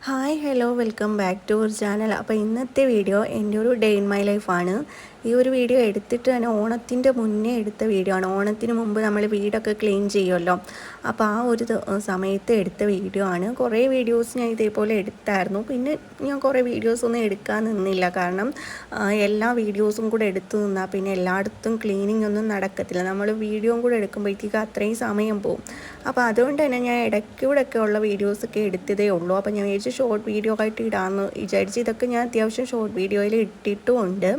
Hi hello welcome back to our channel അപ്പോൾ ഇന്നത്തെ video എന്റെ ഒരു ഡേ ഇൻ മൈ ലൈഫാണ് ഈ ഒരു വീഡിയോ എടുത്തിട്ട് തന്നെ ഓണത്തിന്റെ മുന്നേ എടുത്ത വീഡിയോ ആണ്. ഓണത്തിന് മുമ്പ് നമ്മൾ വീടൊക്കെ ക്ലീൻ ചെയ്യുമല്ലോ. അപ്പോൾ ആ ഒരു സമയത്ത് എടുത്ത വീഡിയോ ആണ്. കുറേ വീഡിയോസ് ഞാൻ ഇതേപോലെ എടുത്തായിരുന്നു. പിന്നെ ഞാൻ കുറേ വീഡിയോസ് ഒന്നും എടുക്കാൻ നിന്നില്ല. കാരണം എല്ലാ വീഡിയോസും കൂടെ എടുത്തു നിന്നാൽ പിന്നെ എല്ലായിടത്തും ക്ലീനിങ് ഒന്നും നടക്കത്തില്ല. നമ്മൾ വീഡിയോയും കൂടെ എടുക്കുമ്പോഴത്തേക്ക് അത്രയും സമയം പോകും അപ്പോൾ അതുകൊണ്ട് തന്നെ ഞാൻ ഇടയ്ക്കൂടെ ഒക്കെ ഉള്ള വീഡിയോസൊക്കെ എടുത്തതേ ഉള്ളൂ. അപ്പോൾ ഞാൻ വിചാരിച്ച് ഷോർട്ട് വീഡിയോ ആയിട്ട് ഇടാമെന്ന് വിചാരിച്ച്. ഇതൊക്കെ ഞാൻ അത്യാവശ്യം ഷോർട്ട് വീഡിയോയിൽ ഇട്ടിട്ടുമുണ്ട്.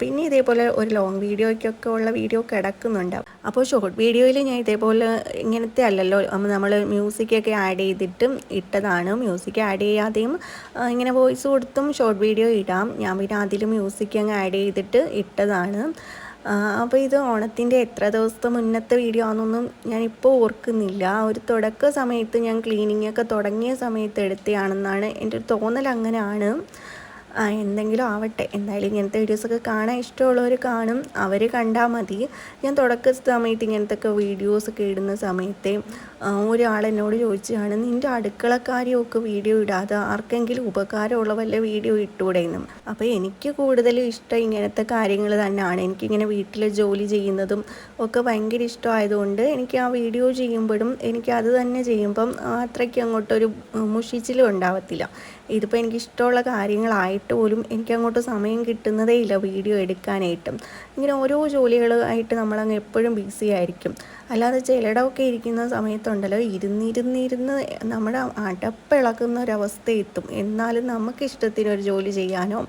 പിന്നെ ഇതേപോലെ ഒരു ലോങ് വീഡിയോയ്ക്കൊക്കെ ഉള്ള വീഡിയോ കിടക്കുന്നുണ്ട്. അപ്പോൾ ഷോർട്ട് വീഡിയോയിൽ ഞാൻ ഇതേപോലെ ഇങ്ങനത്തെ അല്ലല്ലോ നമ്മൾ മ്യൂസിക്കൊക്കെ ആഡ് ചെയ്തിട്ടും ഇട്ടതാണ്. മ്യൂസിക് ആഡ് ചെയ്യാതെയും ഇങ്ങനെ വോയിസ് കൊടുത്തും ഷോർട്ട് വീഡിയോ ഇടാം. ഞാൻ പിന്നെ അതിൽ മ്യൂസിക് അങ്ങ് ആഡ് ചെയ്തിട്ട് ഇട്ടതാണ്. അപ്പോൾ ഇത് ഓണത്തിന്റെ എത്ര ദിവസത്തെ മുന്നത്തെ വീഡിയോ ആണെന്നൊന്നും ഞാനിപ്പോൾ ഓർക്കുന്നില്ല. ഒരു തുടക്ക സമയത്ത് ഞാൻ ക്ലീനിങ്ങൊക്കെ തുടങ്ങിയ സമയത്ത് എടുത്തതാണെന്നാണ് എന്റെ ഒരു തോന്നൽ അങ്ങനെയാണ് എന്തെങ്കിലും ആവട്ടെ. എന്തായാലും ഇങ്ങനത്തെ വീഡിയോസൊക്കെ കാണാൻ ഇഷ്ടമുള്ളവർ കാണും. അവർ കണ്ടാൽ മതി. ഞാൻ തുടക്ക സമയത്ത് ഒക്കെ വീഡിയോസൊക്കെ ഇടുന്ന സമയത്തെ ഒരാൾ എന്നോട് ചോദിച്ചതാണ് നിന്റെ അടുക്കളക്കാരെയൊക്കെ വീഡിയോ ഇടാതെ ആർക്കെങ്കിലും ഉപകാരമുള്ള വല്ല വീഡിയോ ഇട്ടുകൂടെയെന്നും അപ്പോൾ എനിക്ക് കൂടുതലും ഇഷ്ടം ഇങ്ങനത്തെ കാര്യങ്ങൾ തന്നെയാണ്. എനിക്കിങ്ങനെ വീട്ടിൽ ജോലി ചെയ്യുന്നതും ഒക്കെ ഭയങ്കര ഇഷ്ടമായതുകൊണ്ട് എനിക്ക് ആ വീഡിയോ ചെയ്യുമ്പോഴും എനിക്ക് അത് തന്നെ ചെയ്യുമ്പം അത്രയ്ക്ക് അങ്ങോട്ടൊരു മുഷിച്ചിലും ഉണ്ടാവത്തില്ല. ഇതിപ്പോൾ എനിക്ക് ഇഷ്ടമുള്ള കാര്യങ്ങളായിട്ട് പോലും എനിക്ക് അങ്ങോട്ട് സമയം കിട്ടുന്നതേ ഇല്ല വീഡിയോ എടുക്കാനായിട്ടും. ഇങ്ങനെ ഓരോ ജോലികളായിട്ട് നമ്മളങ്ങ് എപ്പോഴും ബിസി ആയിരിക്കും. അല്ലാതെ ചിലടമൊക്കെ ഇരിക്കുന്ന സമയത്തുണ്ടല്ലോ ഇരുന്നിരുന്നിരുന്ന് നമ്മുടെ അടപ്പിളക്കുന്ന ഒരവസ്ഥ എത്തും എന്നാലും നമുക്ക് ഇഷ്ടത്തിന് ഒരു ജോലി ചെയ്യാനോ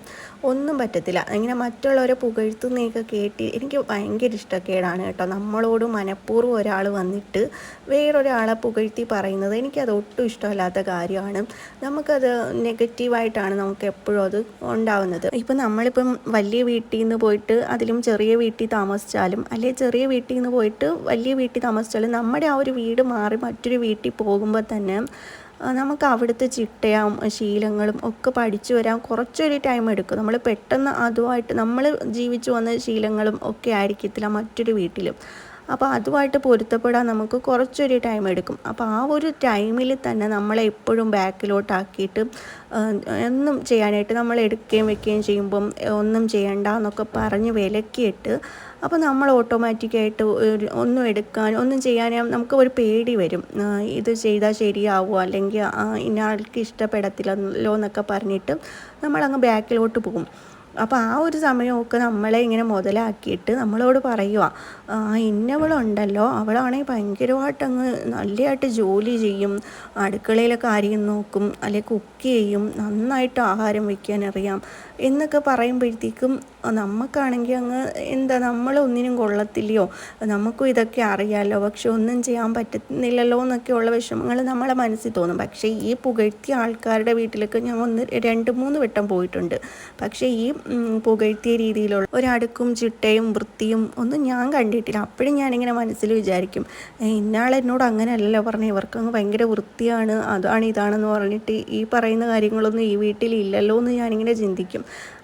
ഒന്നും പറ്റത്തില്ല. ഇങ്ങനെ മറ്റുള്ളവരെ പുകഴ്ത്തുന്നതൊക്കെ കേട്ടി എനിക്ക് ഭയങ്കര ഇഷ്ടക്കേടാണ് കേട്ടോ. നമ്മളോട് മനഃപൂർവം ഒരാൾ വന്നിട്ട് വേറൊരാളെ പുകഴ്ത്തി പറയുന്നത് എനിക്കത് ഒട്ടും ഇഷ്ടമല്ലാത്ത കാര്യമാണ്. നമുക്കത് നെഗറ്റീവായിട്ടാണ് നമുക്ക് എപ്പോഴും അത് ഉണ്ടാവുന്നത്. ഇപ്പം നമ്മളിപ്പം വലിയ വീട്ടിൽ നിന്ന് പോയിട്ട് അതിലും ചെറിയ വീട്ടിൽ താമസിച്ചാലും അല്ലെങ്കിൽ ചെറിയ വീട്ടിൽ നിന്ന് പോയിട്ട് വലിയ വീട്ടിൽ താമസിച്ചാലും നമ്മുടെ ആ ഒരു വീട് മാറി മറ്റൊരു വീട്ടിൽ പോകുമ്പോൾ തന്നെ നമുക്ക് അവിടുത്തെ ചിട്ടയും ശീലങ്ങളും ഒക്കെ പഠിച്ചു വരാൻ കുറച്ചൊരു ടൈം എടുക്കും. നമ്മൾ പെട്ടെന്ന് അതുമായിട്ട് നമ്മൾ ജീവിച്ചു വന്ന ശീലങ്ങളും ഒക്കെ ആയിരിക്കത്തില്ല മറ്റൊരു വീട്ടിലും. അപ്പോൾ അതുമായിട്ട് പൊരുത്തപ്പെടാൻ നമുക്ക് കുറച്ചൊരു ടൈം എടുക്കും. അപ്പോൾ ആ ഒരു ടൈമിൽ തന്നെ നമ്മളെ എപ്പോഴും ബാക്കിലോട്ടാക്കിയിട്ട് എന്നും ചെയ്യാനായിട്ട് നമ്മൾ എടുക്കുകയും വെക്കുകയും ചെയ്യുമ്പം ഒന്നും ചെയ്യണ്ട എന്നൊക്കെ പറഞ്ഞ് വിലക്കിയിട്ട് അപ്പോൾ നമ്മൾ ഓട്ടോമാറ്റിക്കായിട്ട് ഒന്നും എടുക്കാൻ ഒന്നും ചെയ്യാൻ നമുക്ക് ഒരു പേടി വരും. ഇത് ചെയ്താൽ ശരിയാവുമോ അല്ലെങ്കിൽ ആ, ഇന്ന ആൾക്ക് ഇഷ്ടപ്പെടത്തില്ലല്ലോ എന്നൊക്കെ പറഞ്ഞിട്ട് നമ്മളങ്ങ് ബാക്കിലോട്ട് പോകും. അപ്പോൾ ആ ഒരു സമയമൊക്കെ നമ്മളെ ഇങ്ങനെ മുതലാക്കിയിട്ട് നമ്മളോട് പറയുക ആ ഇന്നവളുണ്ടല്ലോ. അവളാണെങ്കിൽ ഭയങ്കരമായിട്ട് അങ്ങ് നല്ലതായിട്ട് ജോലി ചെയ്യും. അടുക്കളയിലെ കാര്യം നോക്കും അല്ലെങ്കിൽ കുക്ക് ചെയ്യും. നന്നായിട്ട് ആഹാരം വയ്ക്കാൻ അറിയാം. എന്നൊക്കെ പറയുമ്പോഴത്തേക്കും നമുക്കാണെങ്കിൽ അങ്ങ് എന്താ നമ്മൾ ഒന്നിനും കൊള്ളത്തില്ലയോ? നമുക്കും ഇതൊക്കെ അറിയാമല്ലോ പക്ഷെ ഒന്നും ചെയ്യാൻ പറ്റുന്നില്ലല്ലോ എന്നൊക്കെയുള്ള വിഷമങ്ങൾ നമ്മളെ മനസ്സിൽ തോന്നും. പക്ഷേ ഈ പുകഴ്ത്തിയ ആൾക്കാരുടെ വീട്ടിലൊക്കെ ഞാൻ ഒന്ന് രണ്ട് മൂന്ന് വട്ടം പോയിട്ടുണ്ട്. പക്ഷേ ഈ പുകഴ്ത്തിയ രീതിയിലുള്ള ഒരടുക്കും ചിട്ടയും വൃത്തിയും ഒന്നും ഞാൻ കണ്ടിട്ടില്ല. അപ്പോഴും ഞാനിങ്ങനെ മനസ്സിൽ വിചാരിക്കും "ഏ, ഇന്നാൾ എന്നോട് അങ്ങനെയല്ലല്ലോ പറഞ്ഞു. ഇവർക്ക് അങ്ങ് ഭയങ്കര വൃത്തിയാണ്. അതാണ് ഇതാണെന്ന് പറഞ്ഞിട്ട് ഈ പറയുന്ന കാര്യങ്ങളൊന്നും ഈ വീട്ടിൽ ഇല്ലല്ലോ എന്ന് ഞാനിങ്ങനെ ചിന്തിക്കും.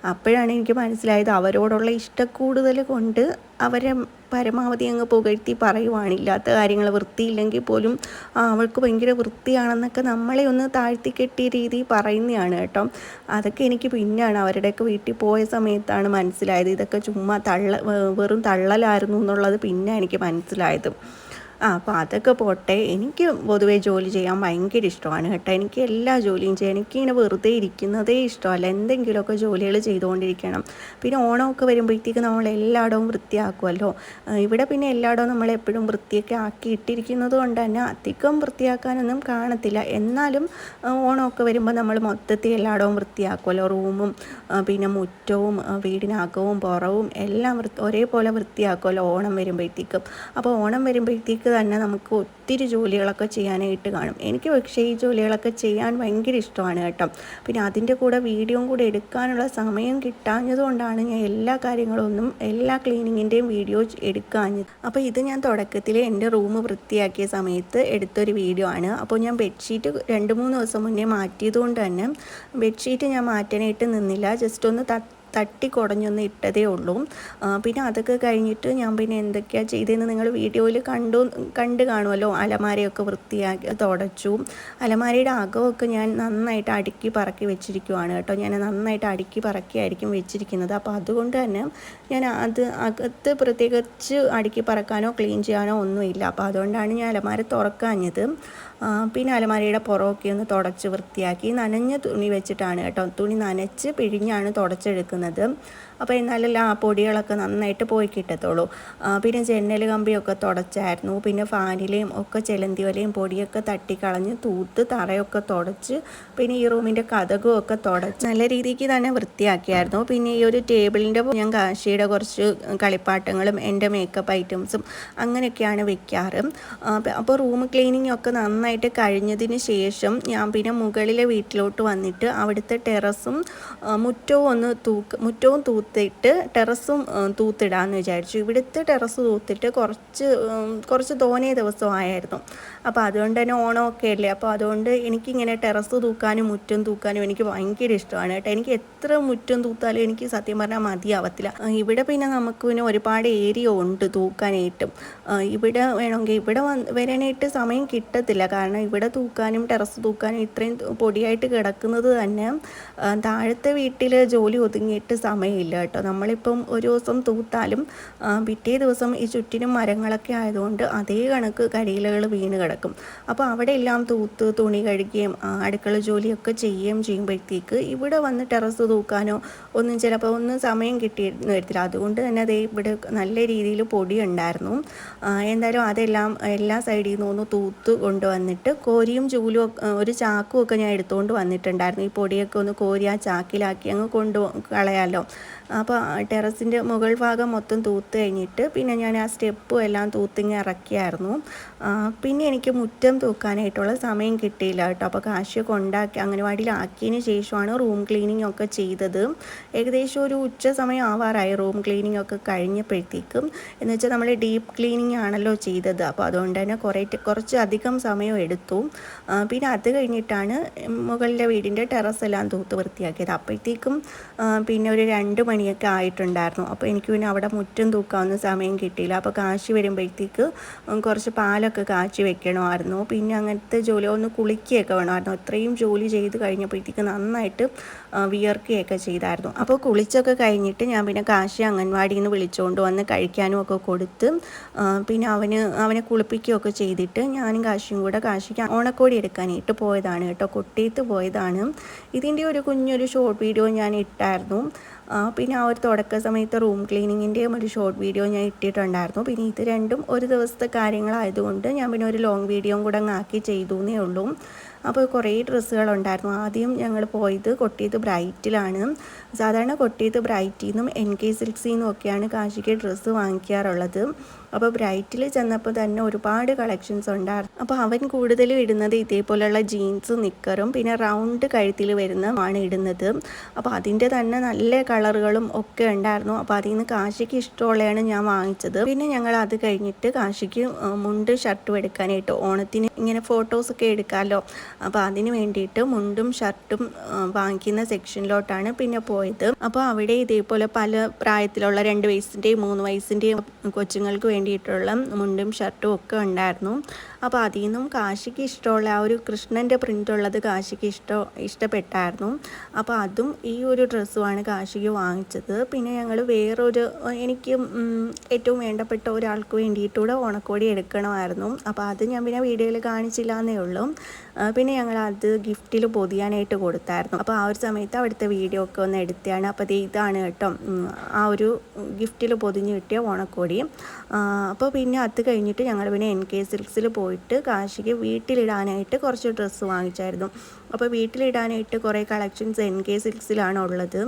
അപ്പോഴാണ് എനിക്ക് മനസ്സിലായത് അവരോടുള്ള ഇഷ്ടക്കൂടുതൽ കൊണ്ട് അവരെ പരമാവധി അങ്ങ് പുകഴ്ത്തി പറയുവാണ് ഇല്ലാത്ത കാര്യങ്ങൾ. വൃത്തിയില്ലെങ്കിൽ പോലും അവൾക്ക് ഭയങ്കര വൃത്തിയാണെന്നൊക്കെ നമ്മളെ ഒന്ന് താഴ്ത്തി കെട്ടിയ രീതി പറയുന്നതാണ് കേട്ടോ. അതൊക്കെ എനിക്ക് പിന്നെയാണ് അവരുടെയൊക്കെ വീട്ടിൽ പോയ സമയത്താണ് മനസ്സിലായത്. ഇതൊക്കെ ചുമ്മാ തള്ള വെറും തള്ളലായിരുന്നു എന്നുള്ളത് പിന്നെ എനിക്ക് മനസ്സിലായത്. ആ അപ്പോൾ അതൊക്കെ പോട്ടെ. എനിക്ക് പൊതുവേ ജോലി ചെയ്യാൻ ഭയങ്കര ഇഷ്ടമാണ് കേട്ടോ. എനിക്ക് എല്ലാ ജോലിയും ചെയ്യാൻ എനിക്കിങ്ങനെ വെറുതെ ഇരിക്കുന്നതേ ഇഷ്ടമല്ല. എന്തെങ്കിലുമൊക്കെ ജോലികൾ ചെയ്തുകൊണ്ടിരിക്കണം. പിന്നെ ഓണമൊക്കെ വരുമ്പോഴത്തേക്ക് നമ്മൾ എല്ലായിടവും വൃത്തിയാക്കുമല്ലോ ഇവിടെ പിന്നെ എല്ലായിടവും നമ്മൾ എപ്പോഴും വൃത്തിയൊക്കെ ആക്കി ഇട്ടിരിക്കുന്നത് കൊണ്ട് തന്നെ അധികം വൃത്തിയാക്കാനൊന്നും കാണത്തില്ല. എന്നാലും ഓണമൊക്കെ വരുമ്പോൾ നമ്മൾ മൊത്തത്തിൽ എല്ലായിടവും വൃത്തിയാക്കുമല്ലോ റൂമും പിന്നെ മുറ്റവും വീടിനകവും പുറവും എല്ലാം ഒരേപോലെ വൃത്തിയാക്കുമല്ലോ ഓണം വരുമ്പോഴത്തേക്കും. അപ്പോൾ ഓണം വരുമ്പോഴത്തേക്ക് തന്നെ നമുക്ക് ഒത്തിരി ജോലികളൊക്കെ ചെയ്യാനായിട്ട് കാണും. എനിക്ക് പക്ഷേ ഈ ജോലികളൊക്കെ ചെയ്യാൻ ഭയങ്കര ഇഷ്ടമാണ് കേട്ടോ. പിന്നെ അതിന്റെ കൂടെ വീഡിയോയും കൂടെ എടുക്കാനുള്ള സമയം കിട്ടാഞ്ഞതുകൊണ്ടാണ് ഞാൻ എല്ലാ കാര്യങ്ങളൊന്നും എല്ലാ ക്ലീനിങ്ങിന്റെയും വീഡിയോ എടുക്കാഞ്ഞത്. അപ്പോൾ ഇത് ഞാൻ തുടക്കത്തിൽ എന്റെ റൂം വൃത്തിയാക്കിയ സമയത്ത് എടുത്തൊരു വീഡിയോ ആണ്. അപ്പോൾ ഞാൻ ബെഡ്ഷീറ്റ് രണ്ട് മൂന്ന് ദിവസം മുന്നേ മാറ്റിയത് കൊണ്ട് തന്നെ ബെഡ്ഷീറ്റ് ഞാൻ മാറ്റാനായിട്ട് നിന്നില്ല. ജസ്റ്റ് ഒന്ന് തട്ടി തട്ടി കുടഞ്ഞൊന്ന് ഇട്ടതേ ഉള്ളൂ. പിന്നെ അതൊക്കെ കഴിഞ്ഞിട്ട് ഞാൻ പിന്നെ എന്തൊക്കെയാണ് ചെയ്തതെന്ന് നിങ്ങൾ വീഡിയോയിൽ കണ്ടു കണ്ട് കാണുമല്ലോ. അലമാരയൊക്കെ വൃത്തിയാക്കി തുടച്ചു. അലമാരയുടെ അകമൊക്കെ ഞാൻ നന്നായിട്ട് അടുക്കി പറക്കി വെച്ചിരിക്കുവാണ് കേട്ടോ. ഞാൻ നന്നായിട്ട് അടുക്കി പറക്കിയായിരിക്കും വെച്ചിരിക്കുന്നത്. അപ്പോൾ അതുകൊണ്ട് തന്നെ ഞാൻ അത് അകത്ത് പ്രത്യേകിച്ച് അടുക്കി പറക്കാനോ ക്ലീൻ ചെയ്യാനോ ഒന്നുമില്ല. അപ്പോൾ അതുകൊണ്ടാണ് ഞാൻ അലമാര തുറക്കാഞ്ഞത്. പിന്നെ അലമാരയുടെ പുറമൊക്കെ ഒന്ന് തുടച്ച് വൃത്തിയാക്കി നനഞ്ഞ തുണി വെച്ചിട്ടാണ് കേട്ടോ. തുണി നനച്ച് പിഴിഞ്ഞാണ് തുടച്ചെടുക്കുന്നത്. അപ്പോൾ എന്നാലല്ല ആ പൊടികളൊക്കെ നന്നായിട്ട് പോയി കിട്ടത്തുള്ളൂ. പിന്നെ ജനൽ കമ്പിയൊക്കെ തുടച്ചായിരുന്നു. പിന്നെ ഫാനിലെയും ഒക്കെ ചെലന്തി വലയും പൊടിയൊക്കെ തട്ടിക്കളഞ്ഞ് തൂത്ത് തറയൊക്കെ തുടച്ച് പിന്നെ ഈ റൂമിന്റെ കഥകും ഒക്കെ തുടച്ച് നല്ല രീതിക്ക് തന്നെ വൃത്തിയാക്കിയായിരുന്നു. പിന്നെ ഈ ഒരു ടേബിളിന്റെ ഞാൻ കാശിയുടെ കുറച്ച് കളിപ്പാട്ടങ്ങളും എന്റെ മേക്കപ്പ് ഐറ്റംസും അങ്ങനെയൊക്കെയാണ് വെക്കാറ്. അപ്പോൾ റൂം ക്ലീനിങ് ഒക്കെ നന്നായിട്ട് കഴിഞ്ഞതിന് ശേഷം ഞാൻ പിന്നെ മുകളിലെ വീട്ടിലോട്ട് വന്നിട്ട് അവിടുത്തെ ടെറസും മുറ്റവും ഒന്ന് തൂക്ക് മുറ്റവും തൂത്ത് തൂത്തിട്ട് ടെറസും തൂത്തിടാമെന്ന് വിചാരിച്ചു. ഇവിടുത്തെ ടെറസ് തൂത്തിട്ട് കുറച്ച് കുറച്ച് തോനേ ദിവസമായിരുന്നു അപ്പോൾ അതുകൊണ്ട് തന്നെ ഓണമൊക്കെ അല്ലേ? അപ്പോൾ അതുകൊണ്ട് എനിക്കിങ്ങനെ ടെറസ് തൂക്കാനും മുറ്റം തൂക്കാനും എനിക്ക് ഭയങ്കര ഇഷ്ടമാണ് കേട്ടോ. എനിക്ക് എത്ര മുറ്റം തൂത്താലും എനിക്ക് സത്യം പറഞ്ഞാൽ മതിയാവത്തില്ല. ഇവിടെ പിന്നെ നമുക്ക് പിന്നെ ഒരുപാട് ഏരിയ ഉണ്ട് തൂക്കാനായിട്ടും. ഇവിടെ വേണമെങ്കിൽ ഇവിടെ വരാനായിട്ട് സമയം കിട്ടത്തില്ല. കാരണം ഇവിടെ തൂക്കാനും ടെറസ് തൂക്കാനും ഇത്രയും പൊടിയായിട്ട് കിടക്കുന്നത് തന്നെ താഴത്തെ വീട്ടിൽ ജോലി ഒതുങ്ങിയിട്ട് സമയമില്ല കേട്ടോ. നമ്മളിപ്പം ഒരു ദിവസം തൂത്താലും പിറ്റേ ദിവസം ഈ ചുറ്റിനും മരങ്ങളൊക്കെ ആയതുകൊണ്ട് അതേ കണക്ക് കരിയിലകൾ വീണ് കിടക്കും. അപ്പോൾ അവിടെ എല്ലാം തൂത്ത് തുണി കഴുകുകയും അടുക്കള ജോലിയൊക്കെ ചെയ്യുകയും ചെയ്യുമ്പോഴത്തേക്ക് ഇവിടെ വന്ന് ടെറസ് തൂക്കാനോ ഒന്നും ചിലപ്പോൾ ഒന്നും സമയം കിട്ടിയിരുന്നു വരത്തില്ല. അതുകൊണ്ട് തന്നെ അതേ ഇവിടെ നല്ല രീതിയിൽ പൊടി ഉണ്ടായിരുന്നു. എന്തായാലും അതെല്ലാം എല്ലാ സൈഡിൽ നിന്നും ഒന്ന് തൂത്ത് കൊണ്ടുവന്നിട്ട് കോരിയും ചൂലും ഒരു ചാക്കും ഒക്കെ ഞാൻ എടുത്തുകൊണ്ട് വന്നിട്ടുണ്ടായിരുന്നു. ഈ പൊടിയൊക്കെ ഒന്ന് കോരി ആ ചാക്കിലാക്കി അങ്ങ് കൊണ്ടു കളയാമല്ലോ അപ്പോൾ ടെറസിന്റെ മുകൾ ഭാഗം മൊത്തം തൂത്ത് കഴിഞ്ഞിട്ട് പിന്നെ ഞാൻ ആ സ്റ്റെപ്പും എല്ലാം തൂത്തിങ്ങ് ഇറക്കിയായിരുന്നു. പിന്നെ എനിക്ക് മുറ്റം തൂക്കാനായിട്ടുള്ള സമയം കിട്ടിയില്ല കേട്ടോ. അപ്പോൾ കാശൊക്കെ കൊണ്ടാക്കി അംഗനവാടിയിലാക്കിയതിന് ശേഷമാണ് റൂം ക്ലീനിങ് ഒക്കെ ചെയ്തത്. ഏകദേശം ഒരു ഉച്ച സമയം ആവാറായി റൂം ക്ലീനിങ് ഒക്കെ കഴിഞ്ഞപ്പോഴത്തേക്കും. എന്ന് വെച്ചാൽ നമ്മൾ ഡീപ്പ് ക്ലീനിങ് ആണല്ലോ ചെയ്തത്. അപ്പോൾ അതുകൊണ്ട് തന്നെ കുറേ കുറച്ച് അധികം സമയം എടുത്തു. പിന്നെ അത് കഴിഞ്ഞിട്ടാണ് മുകളിലെ വീടിന്റെ ടെറസ് എല്ലാം തൂത്ത് വൃത്തിയാക്കിയത്. അപ്പോഴത്തേക്കും പിന്നെ ഒരു രണ്ട് മണി മണിയൊക്കെ ആയിട്ടുണ്ടായിരുന്നു. അപ്പോൾ എനിക്ക് പിന്നെ അവിടെ മുറ്റം തൂക്കാവുന്ന സമയം കിട്ടിയില്ല. അപ്പോൾ കാശി വരുമ്പോഴത്തേക്ക് കുറച്ച് പാലൊക്കെ കാച്ചി വെക്കണമായിരുന്നു. പിന്നെ അങ്ങനത്തെ ജോലി ഒന്ന് കുളിക്കുകയൊക്കെ വേണമായിരുന്നു. അത്രയും ജോലി ചെയ്ത് കഴിഞ്ഞപ്പോഴത്തേക്ക് നന്നായിട്ട് വിയർക്കുകയൊക്കെ ചെയ്തായിരുന്നു. അപ്പോൾ കുളിച്ചൊക്കെ കഴിഞ്ഞിട്ട് ഞാൻ പിന്നെ കാശി അംഗൻവാടിയിൽ നിന്ന് വിളിച്ചുകൊണ്ട് വന്ന് കഴിക്കാനും ഒക്കെ കൊടുത്ത് പിന്നെ അവന് അവനെ കുളിപ്പിക്കുകയൊക്കെ ചെയ്തിട്ട് ഞാനും കാശിയും കൂടെ കാശിക്ക് ഓണക്കോടി എടുക്കാനായിട്ട് പോയതാണ് കേട്ടോ. കൊട്ടിയത്ത് പോയതാണ്. ഇതിന്റെ ഒരു കുഞ്ഞൊരു ഷോർട്ട് വീഡിയോ ഞാൻ ഇട്ടായിരുന്നു. പിന്നെ ആ ഒരു തുടക്ക സമയത്ത് റൂം ക്ലീനിങ്ങിന്റെയും ഒരു ഷോർട്ട് വീഡിയോ ഞാൻ ഇട്ടിട്ടുണ്ടായിരുന്നു. പിന്നെ ഇത് രണ്ടും ഒരു ദിവസത്തെ കാര്യങ്ങളായതുകൊണ്ട് ഞാൻ പിന്നെ ഒരു ലോങ് വീഡിയോയും കൂടെ അങ്ങ് ആക്കി ചെയ്തു എന്നേ ഉള്ളൂ. അപ്പോൾ കുറേ ഡ്രസ്സുകളുണ്ടായിരുന്നു. ആദ്യം ഞങ്ങൾ പോയത് കൊട്ടിയത് ബ്രൈറ്റിലാണ്. സാധാരണ കൊട്ടിയത് ബ്രൈറ്റിൽ നിന്നും എൻ കെ സിൽക്സിൽ നിന്നും ഒക്കെയാണ് കാശിക്ക് ഡ്രസ്സ് വാങ്ങിക്കാറുള്ളത്. അപ്പോൾ ബ്രൈറ്റിൽ ചെന്നപ്പോൾ തന്നെ ഒരുപാട് കളക്ഷൻസ് ഉണ്ടായിരുന്നു. അപ്പോൾ അവൻ കൂടുതലും ഇടുന്നത് ഇതേപോലെയുള്ള ജീൻസ് നിക്കറും പിന്നെ റൗണ്ട് കഴുത്തിൽ വരുന്ന ആണ് ഇടുന്നത്. അപ്പോൾ അതിന്റെ തന്നെ നല്ല കളറുകളും ഒക്കെ ഉണ്ടായിരുന്നു. അപ്പോൾ അതിൽ നിന്ന് കാശിക്ക് ഇഷ്ടമുള്ളതാണ് ഞാൻ വാങ്ങിച്ചത്. പിന്നെ ഞങ്ങൾ അത് കഴിഞ്ഞിട്ട് കാശിക്ക് മുണ്ട് ഷർട്ടും എടുക്കാനായിട്ട് ഓണത്തിന് ഇങ്ങനെ ഫോട്ടോസൊക്കെ എടുക്കാമല്ലോ. അപ്പോൾ അതിന് വേണ്ടിയിട്ട് മുണ്ടും ഷർട്ടും വാങ്ങിക്കുന്ന സെക്ഷനിലോട്ടാണ് പിന്നെ പോയത്. അപ്പോൾ അവിടെ ഇതേപോലെ പല പ്രായത്തിലുള്ള രണ്ട് വയസ്സിന്റെയും മൂന്ന് വയസ്സിന്റെയും കൊച്ചുങ്ങൾക്ക് വേണ്ടിയിട്ടുള്ള മുണ്ടും ഷർട്ടും ഒക്കെ ഉണ്ടായിരുന്നു. അപ്പോൾ അതിൽ നിന്നും കാശിക്ക് ഇഷ്ടമുള്ള ആ ഒരു കൃഷ്ണന്റെ പ്രിന്റ് ഉള്ളത് കാശിക്ക് ഇഷ്ടം ഇഷ്ടപ്പെട്ടായിരുന്നു. അപ്പോൾ അതും ഈ ഒരു ഡ്രസ്സുമാണ് കാശിക്ക് വാങ്ങിച്ചത്. പിന്നെ ഞങ്ങൾ വേറൊരു എനിക്ക് ഏറ്റവും വേണ്ടപ്പെട്ട ഒരാൾക്ക് വേണ്ടിയിട്ടുകൂടെ ഓണക്കോടി എടുക്കണമായിരുന്നു. അപ്പോൾ അത് ഞാൻ പിന്നെ വീഡിയോയിൽ കാണിച്ചില്ല എന്നേ ഉള്ളൂ പിന്നെ ഞങ്ങൾ അത് ഗിഫ്റ്റിൽ പൊതിയാനായിട്ട് കൊടുത്തായിരുന്നു. അപ്പോൾ ആ ഒരു സമയത്ത് അവിടുത്തെ വീഡിയോ ഒക്കെ ഒന്ന് എടുത്തതാണ് അപ്പോൾ അത് ഇതാണ് കേട്ടോ. ആ ഒരു ഗിഫ്റ്റിൽ പൊതിഞ്ഞ് കിട്ടിയ ഓണക്കോടി. അപ്പോൾ പിന്നെ അത് കഴിഞ്ഞിട്ട് ഞങ്ങൾ പിന്നെ എൻ കെ സിൽക്സിൽ പോയിട്ട് കാശിക്ക് വീട്ടിലിടാനായിട്ട് കുറച്ച് ഡ്രസ്സ് വാങ്ങിച്ചായിരുന്നു. അപ്പോൾ വീട്ടിലിടാനായിട്ട് കുറേ കളക്ഷൻസ് എൻ കെ സിൽക്സിലാണ് ഉള്ളത്.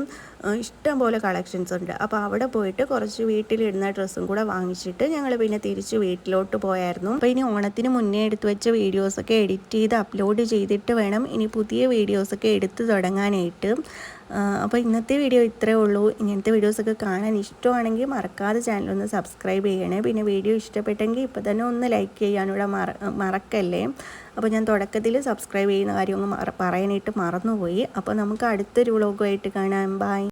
ഇഷ്ടം പോലെ കളക്ഷൻസ് ഉണ്ട്. അപ്പോൾ അവിടെ പോയിട്ട് കുറച്ച് വീട്ടിലിടുന്ന ഡ്രസ്സും കൂടെ വാങ്ങിച്ചിട്ട് ഞങ്ങൾ പിന്നെ തിരിച്ച് വീട്ടിലോട്ട് പോയായിരുന്നു. അപ്പോൾ ഇനി ഓണത്തിന് മുന്നേ എടുത്തു വെച്ച വീഡിയോസൊക്കെ എഡിറ്റ് ചെയ്ത് അപ്ലോഡ് ചെയ്തിട്ട് വേണം ഇനി പുതിയ വീഡിയോസൊക്കെ എടുത്ത് തുടങ്ങാനായിട്ട്. അപ്പോൾ ഇന്നത്തെ വീഡിയോ ഇത്രയേ ഉള്ളൂ. ഇങ്ങനത്തെ വീഡിയോസൊക്കെ കാണാൻ ഇഷ്ടമാണെങ്കിൽ മറക്കാതെ ചാനലൊന്ന് സബ്സ്ക്രൈബ് ചെയ്യണേ. പിന്നെ വീഡിയോ ഇഷ്ടപ്പെട്ടെങ്കിൽ ഇപ്പോൾ തന്നെ ഒന്ന് ലൈക്ക് ചെയ്യാനൂടെ മറ മറക്കല്ലേ? അപ്പോൾ ഞാൻ തുടക്കത്തിൽ സബ്സ്ക്രൈബ് ചെയ്യുന്ന കാര്യമൊന്നും പറയാനായിട്ട് മറന്നുപോയി. അപ്പോൾ നമുക്ക് അടുത്തൊരു വ്ളോഗുമായിട്ട് കാണാം. ബൈ